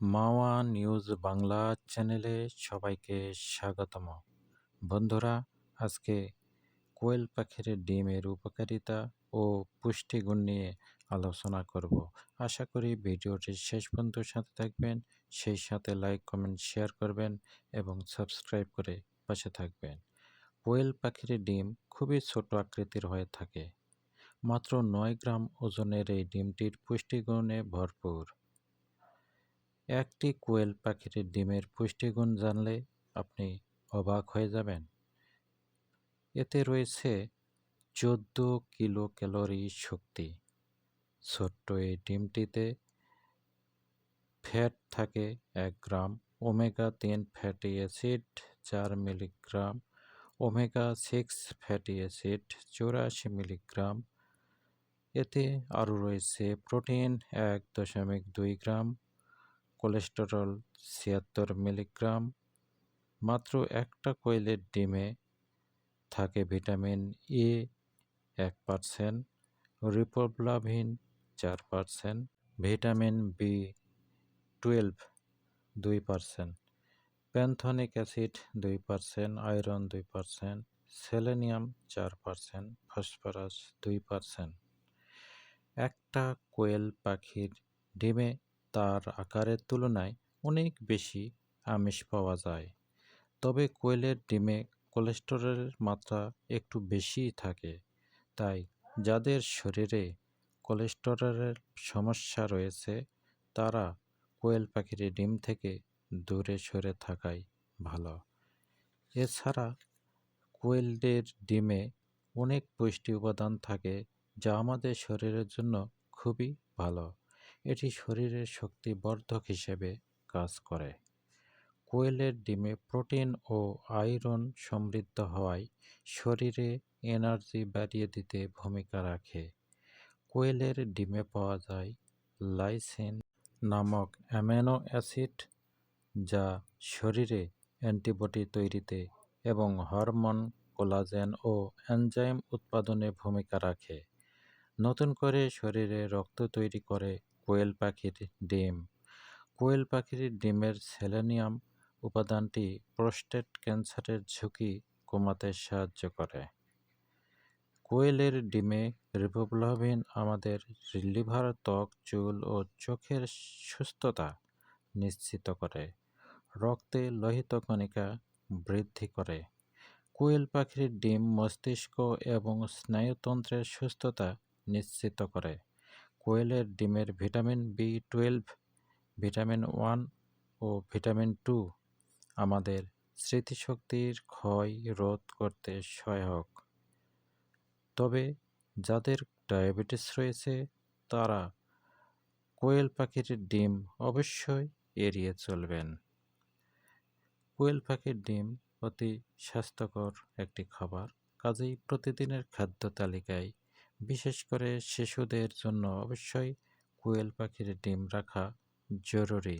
মাওয়া news Bangla চ্যানেলে সবাইকে স্বাগতম। বন্ধুরা, আজকে কোয়েল পাখির ডিমের উপকারিতা ও পুষ্টিগুণ নিয়ে আলোচনা করব। আশা করি ভিডিওটি শেষ পর্যন্ত সাথে থাকবেন, সেই সাথে লাইক, কমেন্ট, শেয়ার করবেন এবং সাবস্ক্রাইব করে পাশে থাকবেন। কোয়েল পাখির ডিম খুবই ছোট আকৃতির হয়ে থাকে। মাত্র নয় গ্রাম ওজনের এই ডিমটির পুষ্টিগুণে ভরপুর। একটি কোয়েল পাখির ডিমের পুষ্টিগুণ জানলে আপনি অবাক হয়ে যাবেন। এতে রয়েছে চোদ্দ কিলো ক্যালোরি শক্তি। ছোট্ট এই ডিমটিতে ফ্যাট থাকে এক গ্রাম, ওমেগা তিন ফ্যাটি অ্যাসিড, চার milligram, omega six fatty acid, চৌরাশি মিলিগ্রাম। এতে আরও রয়েছে প্রোটিন এক দশমিক দুই গ্রাম কোলেস্টেরল ছিয়াত্তর মিলিগ্রাম, মাত্র একটা কোয়েলের ডিমে থাকে ভিটামিন এ এক পারসেন্ট, রিপোপ্লাভিন চার পারসেন্ট, ভিটামিন বি টুয়েলভ দুই পারসেন্ট, প্যান্থনিক অ্যাসিড দুই পারসেন্ট, আয়রন দুই পারসেন্ট, সেলেনিয়াম চার পারসেন্ট, ফসফরাস দুই পারসেন্ট। একটা কোয়েল পাখির ডিমে তার আকারের তুলনায় অনেক বেশি আমিষ পাওয়া যায়। তবে কোয়েলের ডিমে কোলেস্টেরলের মাত্রা একটু বেশিই থাকে। তাই যাদের শরীরে কোলেস্টেরলের সমস্যা রয়েছে, তারা কোয়েল পাখির ডিম থেকে দূরে সরে থাকাই ভালো। এছাড়া কোয়েলদের ডিমে অনেক পুষ্টি উপাদান থাকে, যা আমাদের শরীরের জন্য খুবই ভালো। এটি শরীরের শক্তি বর্ধক হিসেবে কাজ করে। কোয়েলের ডিমে প্রোটিন ও আয়রন সমৃদ্ধ হওয়ায় শরীরে এনার্জি বাড়িয়ে দিতে ভূমিকা রাখে। কোয়েলের ডিমে পাওয়া যায় লাইসিন নামক অ্যামিনো অ্যাসিড, যা শরীরে অ্যান্টিবডি তৈরিতে এবং হরমোন, কোলাজেন ও এনজাইম উৎপাদনে ভূমিকা রাখে। নতুন করে শরীরে রক্ত তৈরি করে কোয়েল পাখির ডিম। কোয়েল পাখির ডিমের সেলেনিয়াম উপাদানটি প্রোস্টেট ক্যান্সারের ঝুঁকি কমাতে সাহায্য করে। কোয়েলের ডিমে রিবোপ্লাভিন আমাদের লিভার, ত্বক, চুল ও চোখের সুস্থতা নিশ্চিত করে। রক্তে লোহিত কণিকা বৃদ্ধি করে। কোয়েল পাখির ডিম মস্তিষ্ক এবং স্নায়ুতন্ত্রের সুস্থতা নিশ্চিত করে। কোয়েলের ডিমের vitamin B twelve, vitamin one ও ভিটামিন টু আমাদের স্মৃতিশক্তির ক্ষয় রোধ করতে সহায়ক। তবে যাদের ডায়াবেটিস রয়েছে, তারা কোয়েল পাখির ডিম অবশ্যই এড়িয়ে চলবেন। কোয়েল পাখির ডিম অতি স্বাস্থ্যকর একটি খাবার, কাজেই প্রতিদিনের খাদ্য তালিকায় বিশেষ করে শিশুদের জন্য অবশ্যই কোয়েল পাখির ডিম রাখা জরুরি।